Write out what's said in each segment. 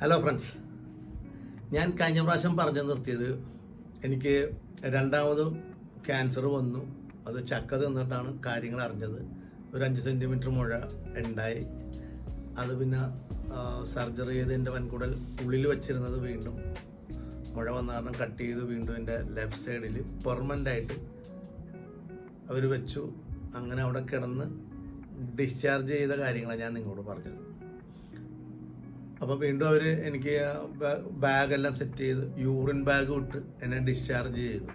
Hello friends ഞാൻ കഴിഞ്ഞ പ്രാവശ്യം പറഞ്ഞു നിർത്തിയത് എനിക്ക് രണ്ടാമത് ക്യാൻസർ വന്നു. അത് ചക്ക തിന്നിട്ടാണ് കാര്യങ്ങൾ അറിഞ്ഞത്. ഒരു അഞ്ച് സെന്റിമീറ്റർ മുഴ ഉണ്ടായി. അത് പിന്നെ സർജറി ചെയ്ത് എന്റെ വൻകുടൽ ഉള്ളിൽ വെച്ചിരുന്നത് വീണ്ടും മുഴ വന്ന കാരണം കട്ട് ചെയ്ത് വീണ്ടും എന്റെ ലെഫ്റ്റ് സൈഡിൽ പെർമനന്റ് ആയിട്ട് അവർ വെച്ചു. അങ്ങനെ അവിടെ കിടന്ന് ഡിസ്ചാർജ് ചെയ്ത കാര്യങ്ങളാണ് ഞാൻ നിങ്ങളോട് പറഞ്ഞത്. അപ്പോൾ വീണ്ടും അവർ എനിക്ക് ബാഗെല്ലാം സെറ്റ് ചെയ്ത് യൂറിൻ ബാഗ് വിട്ട് എന്നെ ഡിസ്ചാർജ് ചെയ്തു.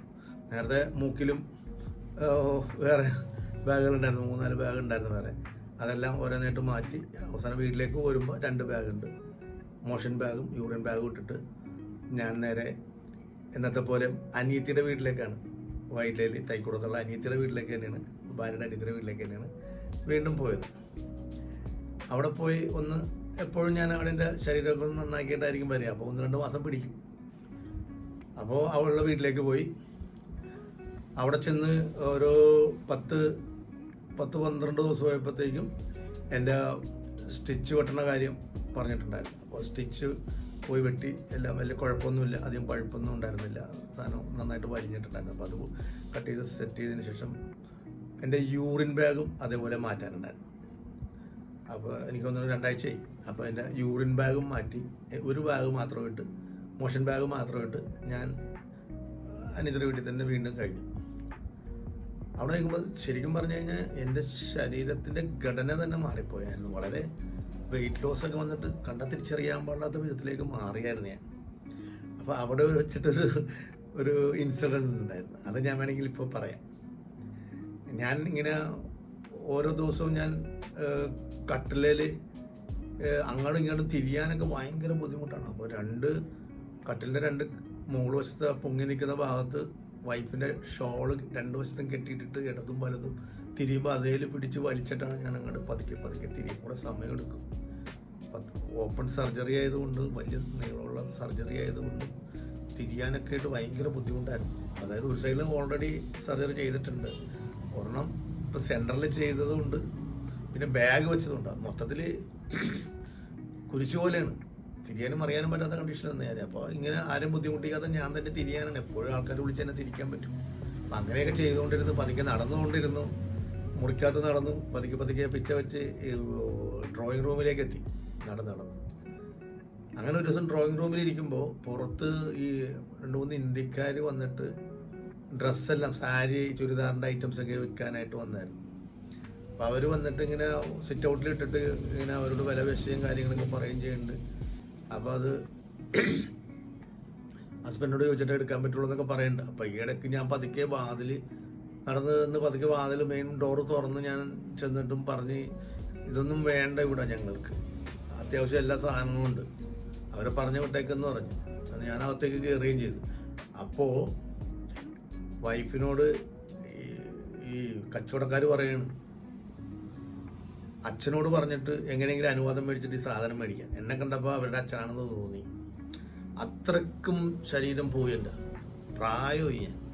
നേരത്തെ മൂക്കിലും വേറെ ബാഗുകളുണ്ടായിരുന്നു മൂന്നാൽ ബാഗ് ഉണ്ടായിരുന്നു വേറെ. അതെല്ലാം ഓരോന്നായിട്ട് മാറ്റി അവസാനം വീട്ടിലേക്ക് വരുമ്പോൾ രണ്ട് ബാഗുണ്ട് മോഷൻ ബാഗും യൂറിൻ ബാഗും ഇട്ടിട്ട് ഞാൻ നേരെ എന്നത്തെ പോലെ അനിയത്തിയുടെ വീട്ടിലേക്കാണ്. വൈറ്റിലയിൽ തൈക്കുടത്തുള്ള അനിയത്തിയുടെ വീട്ടിലേക്ക് തന്നെയാണ്. ഭാര്യയുടെ അനിയത്തിയുടെ വീട്ടിലേക്ക് തന്നെയാണ് വീണ്ടും പോയത്. അവിടെ പോയി ഒന്ന് എപ്പോഴും ഞാൻ അവിടെ എന്റെ ശരീരമൊക്കെ ഒന്ന് നന്നാക്കിയിട്ടായിരിക്കും വരിക. അപ്പോൾ ഒന്ന് രണ്ട് മാസം പിടിക്കും. അപ്പോൾ അവളുടെ വീട്ടിലേക്ക് പോയി. അവിടെ ചെന്ന് ഒരു പത്ത് പത്ത് പന്ത്രണ്ട് ദിവസം ആയപ്പോഴത്തേക്കും എന്റെ സ്റ്റിച്ച് വെട്ടണ കാര്യം പറഞ്ഞിട്ടുണ്ടായിരുന്നു. അപ്പോൾ സ്റ്റിച്ച് പോയി വെട്ടി. എല്ലാം വലിയ കുഴപ്പമൊന്നുമില്ല. അധികം പഴുപ്പൊന്നും ഉണ്ടായിരുന്നില്ല. സാധനം നന്നായിട്ട് വലിഞ്ഞിട്ടുണ്ടായിരുന്നു അപ്പോൾ അത് കട്ട് ചെയ്ത് സെറ്റ് ചെയ്തതിന് ശേഷം എന്റെ യൂറിൻ ബാഗും അതേപോലെ മാറ്റാനുണ്ടായിരുന്നു. അപ്പോൾ എനിക്ക് തോന്നുന്നു രണ്ടാഴ്ചയായി. അപ്പോൾ എന്റെ യൂറിൻ ബാഗും മാറ്റി. ഒരു ബാഗ് മാത്രമായിട്ട് മോഷൻ ബാഗ് മാത്രമായിട്ട് ഞാൻ അനിതര വീട്ടിൽ തന്നെ വീണ്ടും കഴിഞ്ഞു. അവിടെ നിൽക്കുമ്പോൾ ശരിക്കും പറഞ്ഞു കഴിഞ്ഞാൽ എന്റെ ശരീരത്തിന്റെ ഘടന തന്നെ മാറിപ്പോയായിരുന്നു. വളരെ വെയിറ്റ് ലോസ് ഒക്കെ വന്നിട്ട് കണ്ട തിരിച്ചറിയാൻ പാടാത്ത വിധത്തിലേക്ക് മാറിയായിരുന്നു ഞാൻ. അപ്പോൾ അവിടെ വെച്ചിട്ടൊരു ഒരു ഇൻസിഡന്റ് ഉണ്ടായിരുന്നു. അത് ഞാൻ വേണമെങ്കിൽ ഇപ്പോൾ പറയാം. ഞാൻ ഇങ്ങനെ ഓരോ ദിവസവും ഞാൻ കട്ടിലേൽ അങ്ങോട്ടും ഇങ്ങോട്ടും തിരിയാനൊക്കെ ഭയങ്കര ബുദ്ധിമുട്ടാണ്. അപ്പോൾ രണ്ട് കട്ടിലിന്റെ രണ്ട് മുകൾ വശത്ത് പൊങ്ങി നിൽക്കുന്ന ഭാഗത്ത് വൈഫിന്റെ ഷോൾ രണ്ട് വശത്തും കെട്ടിയിട്ടിട്ട് ഇടതും വലതും തിരിയുമ്പോൾ അതേൽ പിടിച്ച് വലിച്ചിട്ടാണ് ഞാൻ അങ്ങോട്ട് പതുക്കെ പതുക്കെ തിരിയും. കൂടെ സമയമെടുക്കും ഓപ്പൺ സർജറി ആയതുകൊണ്ട് വലിയ നീളമുള്ള സർജറി ആയതുകൊണ്ട് തിരിയാനൊക്കെ ആയിട്ട് ഭയങ്കര ബുദ്ധിമുട്ടായിരുന്നു. അതായത് ഒരു സൈഡിൽ ഓൾറെഡി സർജറി ചെയ്തിട്ടുണ്ട്. ഒരെണ്ണം ഇപ്പോൾ സെന്ററിൽ ചെയ്തതുകൊണ്ട് പിന്നെ ബാഗ് വെച്ചതുകൊണ്ട് മൊത്തത്തിൽ കുരിശു പോലെയാണ്. തിരിയാനും അറിയാനും പറ്റാത്ത കണ്ടീഷനാണ് നേരെ അപ്പോൾ ഇങ്ങനെ ആരും ബുദ്ധിമുട്ടിക്കാതെ ഞാൻ തന്നെ തിരിയാനാണ്. എപ്പോഴും ആൾക്കാർ വിളിച്ച് തന്നെ തിരിക്കാൻ പറ്റും. അപ്പം അങ്ങനെയൊക്കെ ചെയ്തുകൊണ്ടിരുന്നു. പതുക്കെ നടന്നുകൊണ്ടിരുന്നു. മുറിക്കാത്ത നടന്നു. പതുക്കെ പതുക്കെ പിച്ച വെച്ച് ഡ്രോയിങ് റൂമിലേക്ക് എത്തി. നടന്ന് നടന്ന്. അങ്ങനെ ഒരു ദിവസം ഡ്രോയിങ് റൂമിൽ ഇരിക്കുമ്പോൾ പുറത്ത് ഈ രണ്ട് മൂന്ന് ഇന്ത്യക്കാർ വന്നിട്ട് ഡ്രസ്സെല്ലാം സാരി ചുരിദാറിന്റെ ഐറ്റംസ് ഒക്കെ വിൽക്കാനായിട്ട് വന്നായിരുന്നു. അപ്പോൾ അവർ വന്നിട്ട് ഇങ്ങനെ സിറ്റ് ഔട്ടിൽ ഇട്ടിട്ട് ഇങ്ങനെ അവരോട് വില വിഷയം കാര്യങ്ങളൊക്കെ പറയുകയും ചെയ്യുന്നുണ്ട്. അപ്പോൾ അത് ഹസ്ബൻഡിനോട് ചോദിച്ചിട്ട് എടുക്കാൻ പറ്റുള്ളൂ എന്നൊക്കെ പറയുന്നുണ്ട്. അപ്പോൾ ഈ ഇടയ്ക്ക് ഞാൻ പതുക്കെ വാതിൽ നടന്ന് നിന്ന് പതുക്കെ വാതിൽ മെയിൻ ഡോർ തുറന്ന് ഞാൻ ചെന്നിട്ടും പറഞ്ഞ് ഇതൊന്നും വേണ്ട ഇവിടെ ഞങ്ങൾക്ക്. അത്യാവശ്യം എല്ലാ സാധനങ്ങളും ഉണ്ട്. അവരെ പറഞ്ഞു വിട്ടേക്കെന്ന് പറഞ്ഞു. ഞാൻ അകത്തേക്ക് കയറുകയും ചെയ്തു. അപ്പോൾ വൈഫിനോട് ഈ കച്ചവടക്കാർ പറയാണ്. അച്ഛനോട് പറഞ്ഞിട്ട് എങ്ങനെയെങ്കിലും അനുവാദം മേടിച്ചിട്ട് ഈ സാധനം മേടിക്കാൻ എന്നെ കണ്ടപ്പോൾ അവരുടെ അച്ഛനാണെന്ന് തോന്നി. അത്രക്കും ശരീരം പോയി എന്റെ. പ്രായമായി ഞാൻ.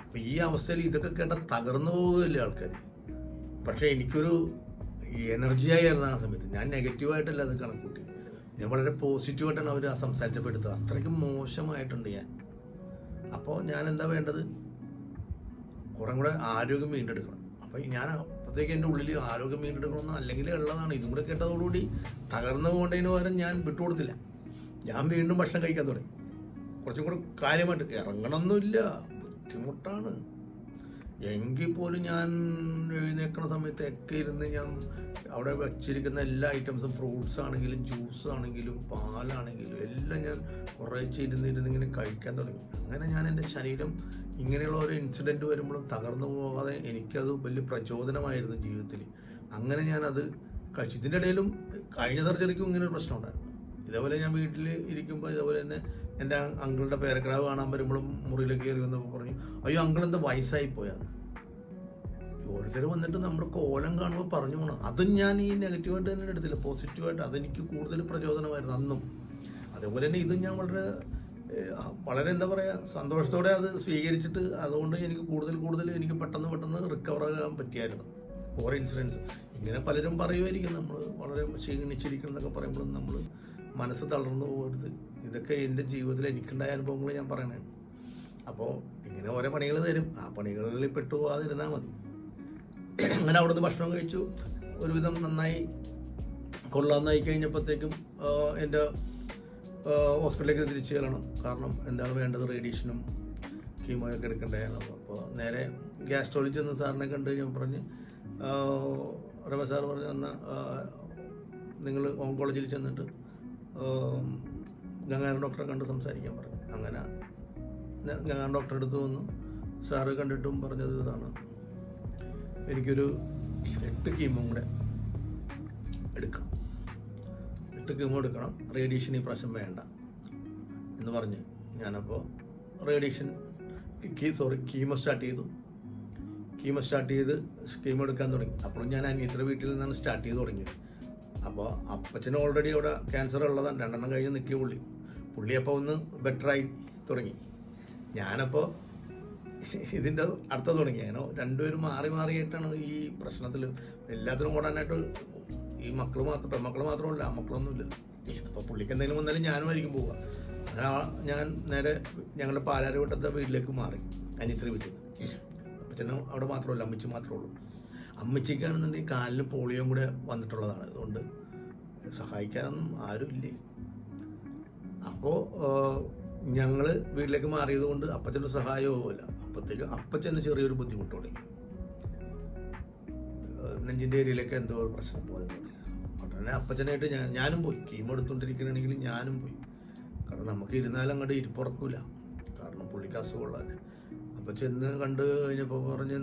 അപ്പം ഈ അവസ്ഥയിൽ ഇതൊക്കെ കേട്ട തകർന്നു പോകുകയല്ലേ ആൾക്കാർ പക്ഷേ എനിക്കൊരു എനർജി ആയിരുന്നു ആ സമയത്ത്. ഞാൻ നെഗറ്റീവായിട്ടല്ല അത് കണക്കൂട്ടി ഞാൻ വളരെ പോസിറ്റീവായിട്ടാണ് അവർ സംസാരിച്ചപ്പോൾ എടുത്തത്. അത്രയ്ക്കും മോശമായിട്ടുണ്ട് ഞാൻ. അപ്പോൾ ഞാൻ എന്താ വേണ്ടത്? കുറേ കൂടെ ആരോഗ്യം വീണ്ടെടുക്കണം. അപ്പോൾ ഞാൻ അപ്പോഴത്തേക്ക് എന്റെ ഉള്ളിൽ ആരോഗ്യം വീണ്ടെടുക്കണമെന്ന് അല്ലെങ്കിൽ ഉള്ളതാണ്. ഇതും കൂടെ കേട്ടതോടുകൂടി തകർന്നു പോകേണ്ടതിന് പകരം ഞാൻ വിട്ടുകൊടുത്തില്ല. ഞാൻ വീണ്ടും ഭക്ഷണം കഴിക്കാൻ തുടങ്ങി. കുറച്ചും കൂടെ കാര്യമായിട്ട് ഇറങ്ങണമെന്നില്ല ബുദ്ധിമുട്ടാണ്. എങ്കിൽ പോലും ഞാൻ എഴുന്നേക്കണ സമയത്തൊക്കെ ഇരുന്ന് ഞാൻ അവിടെ വെച്ചിരിക്കുന്ന എല്ലാ ഐറ്റംസും ഫ്രൂട്ട്സ് ആണെങ്കിലും ജ്യൂസ് ആണെങ്കിലും പാലാണെങ്കിലും എല്ലാം ഞാൻ കുറേശ്ശെ ഇരുന്ന് ഇരുന്ന് ഇങ്ങനെ കഴിക്കാൻ തുടങ്ങി. അങ്ങനെ ഞാൻ എന്റെ ശരീരം ഇങ്ങനെയുള്ള ഒരു ഇൻസിഡന്റ് വരുമ്പോഴും തകർന്നു പോകാതെ എനിക്കത് വലിയ പ്രചോദനമായിരുന്നു ജീവിതത്തിൽ. അങ്ങനെ ഞാനത് കഴിച്ചു. ഇതിന്റെ ഇടയിലും കഴിഞ്ഞ സർജറിക്കും ഇങ്ങനെ ഒരു പ്രശ്നം ഉണ്ടായിരുന്നു. ഇതേപോലെ ഞാൻ വീട്ടിൽ ഇരിക്കുമ്പോൾ ഇതേപോലെ തന്നെ എന്റെ അങ്കിളുടെ പേരക്കിടാവ് കാണാൻ വരുമ്പോഴും മുറിയിലേക്ക് കയറി വന്നപ്പോൾ പറഞ്ഞു അയ്യോ അങ്കിൾ എന്താ വയസ്സായി പോയാന്ന് ഓരോരുത്തർ വന്നിട്ട് നമ്മുടെ കോലം കാണുമ്പോൾ പറഞ്ഞു പോകണം അതും ഞാൻ ഈ നെഗറ്റീവായിട്ട് തന്നെ എടുത്തില്ല. പോസിറ്റീവായിട്ട് അതെനിക്ക് കൂടുതൽ പ്രചോദനമായിരുന്നു അന്നും. അതേപോലെ തന്നെ ഇതും ഞാൻ വളരെ വളരെ എന്താ പറയുക സന്തോഷത്തോടെ അത് സ്വീകരിച്ചിട്ട് അതുകൊണ്ട് എനിക്ക് കൂടുതൽ കൂടുതൽ എനിക്ക് പെട്ടെന്ന് പെട്ടെന്ന് റിക്കവർ ആകാൻ പറ്റിയായിരുന്നു. ഓരോ ഇൻസിഡൻസ് ഇങ്ങനെ പലരും പറയുമായിരിക്കും നമ്മൾ വളരെ ക്ഷീണിച്ചിരിക്കണം എന്നൊക്കെ പറയുമ്പോഴും നമ്മൾ മനസ്സ് തളർന്നു പോകരുത്. ഇതൊക്കെ എന്റെ ജീവിതത്തിൽ എനിക്കുണ്ടായ അനുഭവങ്ങൾ ഞാൻ പറയണേ. അപ്പോൾ ഇങ്ങനെ ഓരോ പണികൾ തരും. ആ പണികളിൽ പെട്ടുപോകാതിരുന്നാൽ മതി. അങ്ങനെ അവിടുന്ന് ഭക്ഷണം കഴിച്ചു. ഒരുവിധം നന്നായി കൊള്ളാന്നായി കഴിഞ്ഞപ്പോഴത്തേക്കും എന്റെ ഹോസ്പിറ്റലിലേക്ക് തിരിച്ചു ചെല്ലണം. കാരണം എന്താണ് വേണ്ടത് റേഡിയേഷനും കീമോയൊക്കെ എടുക്കേണ്ടതാണ് അപ്പോൾ നേരെ ഗ്യാസ്ട്രോളജി ചെന്ന് സാറിനെ കണ്ട് ഞാൻ പറഞ്ഞ് റമ സാർ പറഞ്ഞു എന്നാൽ നിങ്ങൾ ഓങ്കോളജിയിൽ ചെന്നിട്ട് ഗംഗാധരൻ ഡോക്ടറെ കണ്ട് സംസാരിക്കാൻ പറഞ്ഞു. അങ്ങനെ ഞാൻ ഡോക്ടറെ അടുത്ത് വന്നു. സാറ് കണ്ടിട്ടും പറഞ്ഞത് ഇതാണ്. എനിക്കൊരു എട്ട് കീമോ കൂടെ എടുക്കണം. എട്ട് കീമോ എടുക്കണം. റേഡിയേഷൻ ഈ പ്രാവശ്യം വേണ്ട എന്ന് പറഞ്ഞ് ഞാനപ്പോൾ റേഡിയേഷൻ കീ സോറി കീമോ സ്റ്റാർട്ട് ചെയ്തു. കീമോ സ്റ്റാർട്ട് ചെയ്ത് കീമോ എടുക്കാൻ തുടങ്ങി. അപ്പോഴും ഞാൻ അനിയത്തിന്റെ വീട്ടിൽ നിന്നാണ് സ്റ്റാർട്ട് ചെയ്ത് തുടങ്ങിയത്. അപ്പോൾ അപ്പച്ചന് ഓൾറെഡി അവിടെ ക്യാൻസർ ഉള്ളതാണ് രണ്ടെണ്ണം കഴിഞ്ഞ് നിൽക്കിയ പുള്ളി പുള്ളി അപ്പോൾ ഒന്ന് ബെറ്ററായി തുടങ്ങി. ഞാനപ്പോൾ ഇതിന്റെ അടുത്ത തുടങ്ങി. അങ്ങനെ രണ്ടുപേരും മാറി മാറിയിട്ടാണ് ഈ പ്രശ്നത്തിൽ എല്ലാത്തിനും ഓടാനായിട്ട് ഈ മക്കൾ മാത്രം പെൺമക്കൾ മാത്രമല്ല മക്കളൊന്നും ഇല്ലല്ലോ അപ്പോൾ പുള്ളിക്ക് എന്തെങ്കിലും വന്നാലും ഞാനുമായിരിക്കും പോവുക. അങ്ങനെ ഞാൻ നേരെ ഞങ്ങളുടെ പാലാരവട്ടത്തെ വീട്ടിലേക്ക് മാറി അനിയത്തിരി വീട്ടിൽ. അപ്പച്ചനും അവിടെ മാത്രമല്ല അമ്മച്ചി മാത്രമേ ഉള്ളൂ. അമ്മച്ചിക്കാണെന്നുണ്ടെങ്കിൽ കാലിന് പോളിയോ കൂടെ വന്നിട്ടുള്ളതാണ്. അതുകൊണ്ട് സഹായിക്കാനൊന്നും ആരും ഇല്ലേ അപ്പോൾ ഞങ്ങൾ വീട്ടിലേക്ക് മാറിയത് കൊണ്ട് അപ്പച്ചന്റെ സഹായവുമില്ല അപ്പത്തേക്ക് അപ്പച്ചന് ചെറിയൊരു ബുദ്ധിമുട്ട് തുടങ്ങി നെഞ്ചിന്റെ ഏരിയയിലൊക്കെ എന്തോ ഒരു പ്രശ്നം പോലെ ഉടനെ അപ്പച്ചനായിട്ട് ഞാൻ ഞാനും പോയി. കീമോ എടുത്തുകൊണ്ടിരിക്കണമെങ്കിൽ ഞാനും പോയി. കാരണം നമുക്ക് ഇരുന്നാലും അങ്ങോട്ട് ഇരിപ്പുറക്കൂല. കാരണം പുള്ളിക്ക് അസുഖമുള്ളതല്ലേ അപ്പോൾ ചെന്ന് കണ്ട് കഴിഞ്ഞപ്പോൾ പറഞ്ഞ്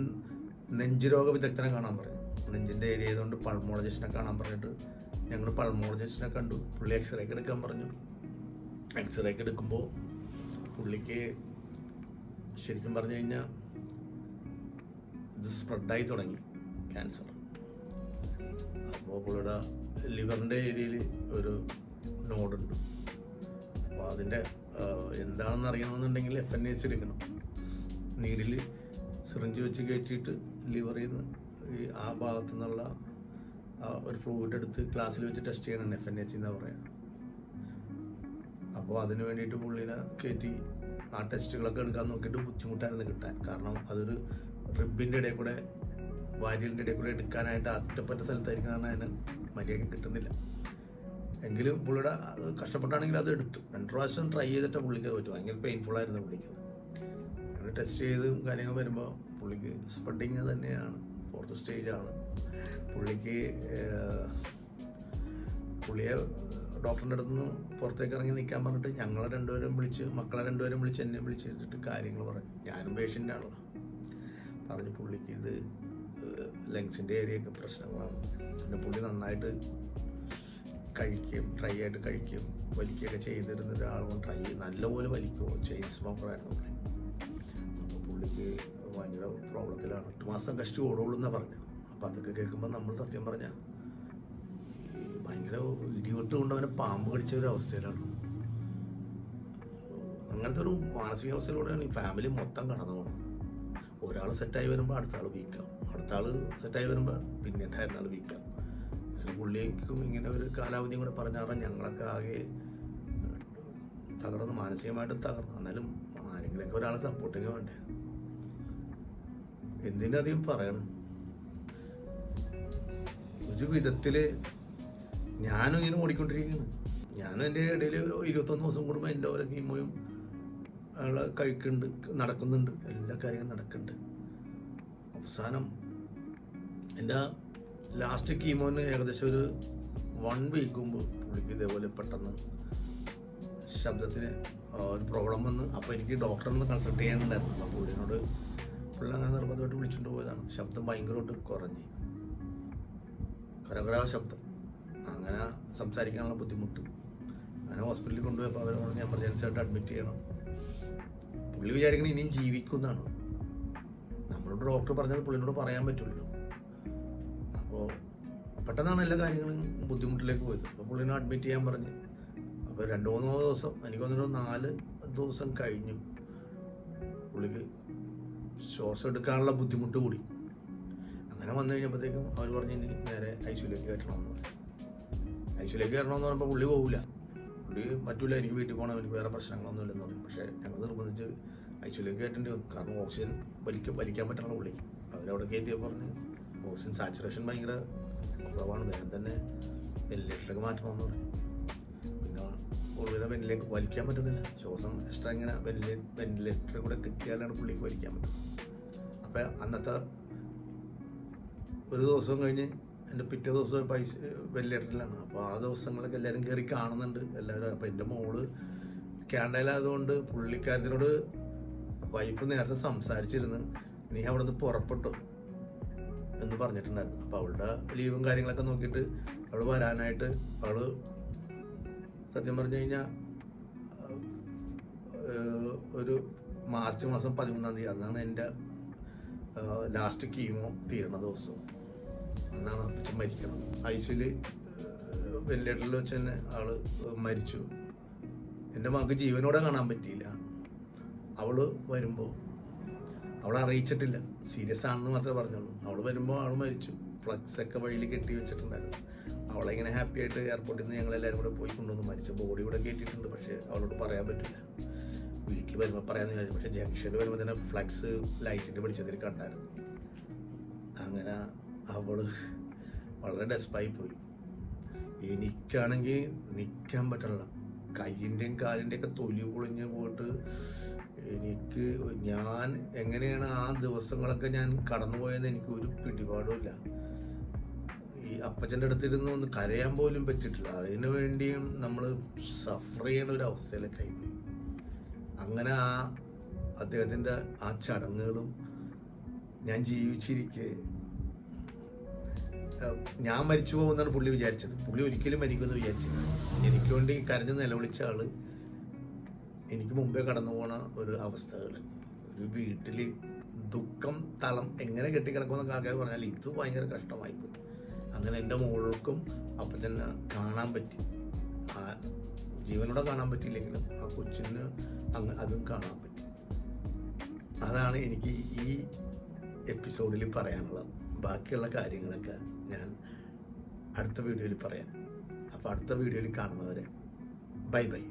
നെഞ്ച് രോഗ വിദഗ്ധനെ കാണാൻ പറഞ്ഞു. നെഞ്ചിന്റെ ഏരിയ ആയതുകൊണ്ട് പൾമോളജിസ്റ്റിനെ കാണാൻ പറഞ്ഞിട്ട് ഞങ്ങൾ പൾമോളജിസ്റ്റിനെ കണ്ടു. പുള്ളി എക്സ്റേ ഒക്കെ എടുക്കാൻ പറഞ്ഞു. എക്സ്റേ ഒക്കെ എടുക്കുമ്പോൾ പുള്ളിക്ക് ശരിക്കും പറഞ്ഞു കഴിഞ്ഞാൽ ഇത് സ്പ്രെഡായി തുടങ്ങി ക്യാൻസർ അപ്പോൾ പുള്ളിയുടെ ലിവറിന്റെ ഏരിയയിൽ ഒരു നോഡുണ്ട്. അപ്പോൾ അതിന്റെ എന്താണെന്ന് അറിയണമെന്നുണ്ടെങ്കിൽ എഫ് എൻ എസ് എടുക്കണം. നീഡിൽ സിറിഞ്ച് വെച്ച് കയറ്റിയിട്ട് ലിവറിൽ നിന്ന് ഈ ആ ഭാഗത്തു നിന്നുള്ള ഒരു ഫ്ലൂയിഡ് എടുത്ത് ഗ്ലാസ്സിൽ വെച്ച് ടെസ്റ്റ് ചെയ്യണം എഫ് എൻ എസ് എന്ന് പറയുന്നത് അപ്പോൾ അതിന് വേണ്ടിയിട്ട് പുള്ളിനെ കയറ്റി ആ ടെസ്റ്റുകളൊക്കെ എടുക്കാൻ നോക്കിയിട്ട് ബുദ്ധിമുട്ടായിരുന്നു കിട്ടാൻ. കാരണം അതൊരു റിബിന്റെ ഇടയിൽ കൂടെ വാരിയലിന്റെ ഇടയിൽ കൂടെ എടുക്കാനായിട്ട് അറ്റപ്പറ്റ സ്ഥലത്തായിരിക്കണം അതിന് മര്യാദയ്ക്ക് കിട്ടുന്നില്ല. എങ്കിലും പുള്ളിയുടെ കഷ്ടപ്പെട്ടാണെങ്കിൽ അത് എടുത്തു. രണ്ട് പ്രാവശ്യം ട്രൈ ചെയ്തിട്ട് പുള്ളിക്ക് അത് പറ്റും. ഭയങ്കര പെയിൻഫുൾ ആയിരുന്നു പുള്ളിക്ക് അങ്ങനെ ടെസ്റ്റ് ചെയ്ത് കാര്യങ്ങൾ വരുമ്പോൾ പുള്ളിക്ക് സ്പ്രെഡിങ് തന്നെയാണ്. ഫോർത്ത് സ്റ്റേജാണ് പുള്ളിക്ക് പുള്ളിയെ ഡോക്ടറിന്റെ അടുത്ത് നിന്ന് പുറത്തേക്ക് ഇറങ്ങി നിൽക്കാൻ പറഞ്ഞിട്ട് ഞങ്ങളെ രണ്ടുപേരും വിളിച്ച് മക്കളെ രണ്ടുപേരും വിളിച്ച് എന്നെ വിളിച്ച് വെച്ചിട്ട് കാര്യങ്ങൾ പറഞ്ഞു. ഞാനും പേഷ്യന്റ് ആണല്ലോ പറഞ്ഞു പുള്ളിക്ക് ഇത് ലങ്സിന്റെ ഏരിയയൊക്കെ പ്രശ്നങ്ങളാണ്. പിന്നെ പുള്ളി നന്നായിട്ട് കഴിക്കും ട്രൈ ആയിട്ട് കഴിക്കും. വലിക്കുകയൊക്കെ ചെയ്തിരുന്ന ഒരാളും ട്രൈ നല്ലപോലെ വലിക്കുമോ ചെയിൻ സ്മോക്കറായിരുന്നു പുള്ളി. അപ്പോൾ പുള്ളിക്ക് ഭയങ്കര പ്രോബ്ലത്തിലാണ് എട്ട് മാസം കഷ്ടി ഓടുള്ളൂ എന്നാണ് പറഞ്ഞത്. അപ്പോൾ അതൊക്കെ കേൾക്കുമ്പോൾ നമ്മൾ സത്യം പറഞ്ഞാൽ ഭയങ്കര ഇടിവെട്ട് കൊണ്ട് അവനെ പാമ്പ് കടിച്ച ഒരു അവസ്ഥയിലാണ്. അങ്ങനത്തെ ഒരു മാനസികാവസ്ഥയിലൂടെയാണ് ഈ ഫാമിലി മൊത്തം കടന്നു പോകുന്നത്. ഒരാൾ സെറ്റായി വരുമ്പോൾ അടുത്ത ആൾ വീക്കാം അടുത്ത ആൾ സെറ്റായി വരുമ്പോൾ പിന്നെ ഉണ്ടായിരുന്ന ആൾ വീക്കാം അതിൽ പുള്ളിക്കും ഇങ്ങനെ ഒരു കാലാവധിയും കൂടെ പറഞ്ഞു കാരണം ഞങ്ങളൊക്കെ ആകെ തകർന്ന് മാനസികമായിട്ടും തകർന്നു. എന്നാലും ആരെങ്കിലൊക്കെ ഒരാളെ സപ്പോർട്ടിങ് വേണ്ടേ? എന്തിനധികം പറയണം? ഒരു വിധത്തിൽ ഞാനും ഇങ്ങനെ ഓടിക്കൊണ്ടിരിക്കുകയാണ്. ഞാനും എന്റെ ഇടയിൽ ഇരുപത്തൊന്ന് ദിവസം കൂടുമ്പോൾ എന്റെ ഓരോ കീമോയും കഴിക്കുന്നുണ്ട് നടക്കുന്നുണ്ട്. എല്ലാ കാര്യങ്ങളും നടക്കുന്നുണ്ട്. അവസാനം എന്റെ ലാസ്റ്റ് കീമോന് ഏകദേശം ഒരു വൺ വീക്ക് മുമ്പ് പുള്ളിക്ക് ഇതേപോലെ പെട്ടെന്ന് ശബ്ദത്തിന് ഒരു പ്രോബ്ലം വന്ന്. അപ്പോൾ എനിക്ക് ഡോക്ടറെ ഒന്ന് കൺസൾട്ട് ചെയ്യാനുണ്ടായിരുന്നു. അപ്പോൾ പുള്ളിനോട് പുള്ളി അങ്ങനെ നിർബന്ധമായിട്ട് വിളിച്ചുകൊണ്ട് പോയതാണ്. ശബ്ദം ഭയങ്കരമായിട്ട് കുറഞ്ഞ്. കരകരാ ശബ്ദം. അങ്ങനെ സംസാരിക്കാനുള്ള ബുദ്ധിമുട്ട്. അങ്ങനെ ഹോസ്പിറ്റലിൽ കൊണ്ടുപോയപ്പോൾ അവർ പറഞ്ഞ് എമർജൻസി ആയിട്ട് അഡ്മിറ്റ് ചെയ്യണം. പുള്ളി വിചാരിക്കണം ഇനിയും ജീവിക്കുന്നതാണ് നമ്മളോട് ഡോക്ടർ പറഞ്ഞത് പുള്ളിനോട് പറയാൻ പറ്റുമല്ലോ. അപ്പോൾ പെട്ടെന്നാണ് എല്ലാ കാര്യങ്ങളും ബുദ്ധിമുട്ടിലേക്ക് പോയത്. അപ്പോൾ പുള്ളിനെ അഡ്മിറ്റ് ചെയ്യാൻ പറഞ്ഞ്. അപ്പോൾ രണ്ട് മൂന്ന് ദിവസം എനിക്ക് തോന്നുന്നു നാല് ദിവസം കഴിഞ്ഞു. പുള്ളിക്ക് ശ്വാസം എടുക്കാനുള്ള ബുദ്ധിമുട്ട് കൂടി. അങ്ങനെ വന്നു കഴിഞ്ഞപ്പോഴത്തേക്കും അവർ പറഞ്ഞു ഇനി നേരെ ഐ സിയിലേക്ക് കയറ്റണമെന്ന് പറഞ്ഞു. ഐശ്വര്യിലേക്ക് കയറണമെന്ന് പറയുമ്പോൾ പുള്ളി പോകില്ല പുള്ളി പറ്റൂല എനിക്ക് വീട്ടിൽ പോകണം എനിക്ക് വേറെ പ്രശ്നങ്ങളൊന്നും ഇല്ലെന്ന് പറയും പക്ഷേ ഞങ്ങൾ നിർബന്ധിച്ച് ഐശ്വര്യമൊക്കെ കയറ്റേണ്ടി വന്നു. കാരണം ഓക്സിജൻ വലിക്ക വലിക്കാൻ പറ്റണ പുള്ളിക്ക്. അവരവിടെ കയറ്റിയപ്പോൾ പറഞ്ഞ് ഓക്സിജൻ സാച്ചുറേഷൻ ഭയങ്കര കുറവാണ്. വേഗം തന്നെ വെന്റിലേറ്ററിലേക്ക് മാറ്റണമെന്ന് പറഞ്ഞു. പിന്നെ പുള്ളിയുടെ വെന്റിലേക്ക് വലിക്കാൻ പറ്റുന്നില്ല. ശ്വാസം എക്സ്ട്രാ ഇങ്ങനെ വെന്റിലേ വെന്റിലേറ്റർ കൂടെ കിട്ടിയാലാണ് പുള്ളിക്ക് വലിക്കാൻ പറ്റുന്നത്. അപ്പം അന്നത്തെ ഒരു ദിവസം കഴിഞ്ഞ് എന്റെ പിറ്റേ ദിവസം പൈസ വെന്റിലേറ്ററിലാണ് അപ്പോൾ ആ ദിവസങ്ങളൊക്കെ എല്ലാവരും കയറി കാണുന്നുണ്ട്. എല്ലാവരും അപ്പോൾ എന്റെ മോൾ ക്യാൻഡലായതുകൊണ്ട് പുള്ളിക്കാരത്തിനോട് വൈഫ് നേരത്തെ സംസാരിച്ചിരുന്നു. നീ അവിടെ നിന്ന് പുറപ്പെട്ടു? എന്ന് പറഞ്ഞിട്ടുണ്ടായിരുന്നു. അപ്പോൾ അവളുടെ ലീവും കാര്യങ്ങളൊക്കെ നോക്കിയിട്ട് അവൾ വരാനായിട്ട് അവൾ സത്യം പറഞ്ഞു കഴിഞ്ഞാൽ ഒരു മാർച്ച് മാസം പതിമൂന്നാം തീയതി അന്നാണ് എന്റെ ലാസ്റ്റ് കീമോ തീരണ ദിവസം. അന്നാണ് അപ്പച്ചൻ മരിക്കണം. ഐസിൽ വെന്റിലേറ്ററിൽ വെച്ച് തന്നെ ആൾ മരിച്ചു. എന്റെ മകൾക്ക് ജീവനോടെ കാണാൻ പറ്റിയില്ല. അവൾ വരുമ്പോൾ അവളെ അറിയിച്ചിട്ടില്ല. സീരിയസ് ആണെന്ന് മാത്രമേ പറഞ്ഞുള്ളൂ. അവൾ വരുമ്പോൾ ആൾ മരിച്ചു. ഫ്ലക്സ് ഒക്കെ വഴിയിൽ കെട്ടി വെച്ചിട്ടുണ്ടായിരുന്നു. അവളെ ഇങ്ങനെ ഹാപ്പി ആയിട്ട് എയർപോർട്ടിൽ നിന്ന് ഞങ്ങൾ എല്ലാവരും കൂടെ പോയി കൊണ്ടുവന്ന് മരിച്ച ബോഡി കൂടെ കയറ്റിയിട്ടുണ്ട് പക്ഷേ അവളോട് പറയാൻ പറ്റില്ല. വീട്ടിൽ വരുമ്പോൾ പറയാമെന്ന് വിചാരിച്ചു. പക്ഷേ ജംഗ്ഷനിൽ വരുമ്പോൾ തന്നെ ഫ്ലക്സ് ലൈറ്റിന്റെ വെളിച്ചത്തിൽ കണ്ടായിരുന്നു. അങ്ങനെ അവൾ വളരെ ഡെസ്പായി പോയി. എനിക്കാണെങ്കിൽ നിൽക്കാൻ പറ്റണില്ല കയ്യിന്റെയും കാലിന്റെയൊക്കെ തൊലി പൊളിഞ്ഞ് പോയിട്ട് എനിക്ക് ഞാൻ എങ്ങനെയാണ് ആ ദിവസങ്ങളൊക്കെ ഞാൻ കടന്നുപോയെന്ന് എനിക്ക് ഒരു പിടിപാടുമില്ല. ഈ അപ്പച്ചന്റെ അടുത്തിരുന്ന് ഒന്ന് കരയാൻ പോലും പറ്റിയിട്ടില്ല. അതിനു വേണ്ടിയും നമ്മൾ സഫർ ചെയ്യണ ഒരു അവസ്ഥയിലൊക്കെ ആയിപ്പോയി. അങ്ങനെ ആ അദ്ദേഹത്തിന്റെ ആ ചടങ്ങുകളും ഞാൻ ജീവിച്ചിരിക്കെ ഞാൻ മരിച്ചു പോകുമെന്നാണ് പുള്ളി വിചാരിച്ചത്. പുള്ളി ഒരിക്കലും മരിക്കുമെന്ന് വിചാരിച്ചില്ല. എനിക്ക് വേണ്ടി കരഞ്ഞ് നിലവിളിച്ച ആൾ എനിക്ക് മുമ്പേ കടന്നു പോണ ഒരു അവസ്ഥകൾ ഒരു വീട്ടിൽ ദുഃഖം തളം എങ്ങനെ കെട്ടിക്കിടക്കുമെന്ന് ആൾക്കാർ പറഞ്ഞാൽ ഇത് ഭയങ്കര കഷ്ടമായി പോയി. അങ്ങനെ എന്റെ മോൾക്കും അപ്പം തന്നെ കാണാൻ പറ്റി. ആ ജീവനോടെ കാണാൻ പറ്റിയില്ലെങ്കിലും ആ കൊച്ചിന് അങ്ങ് അതും കാണാൻ പറ്റി. അതാണ് എനിക്ക് ഈ എപ്പിസോഡിൽ പറയാനുള്ളത്. ബാക്കിയുള്ള കാര്യങ്ങളൊക്കെ ഞാൻ അടുത്ത വീഡിയോയിൽ പറയാം. അപ്പോൾ അടുത്ത വീഡിയോയിൽ കാണുന്നവരെ ബൈ ബൈ.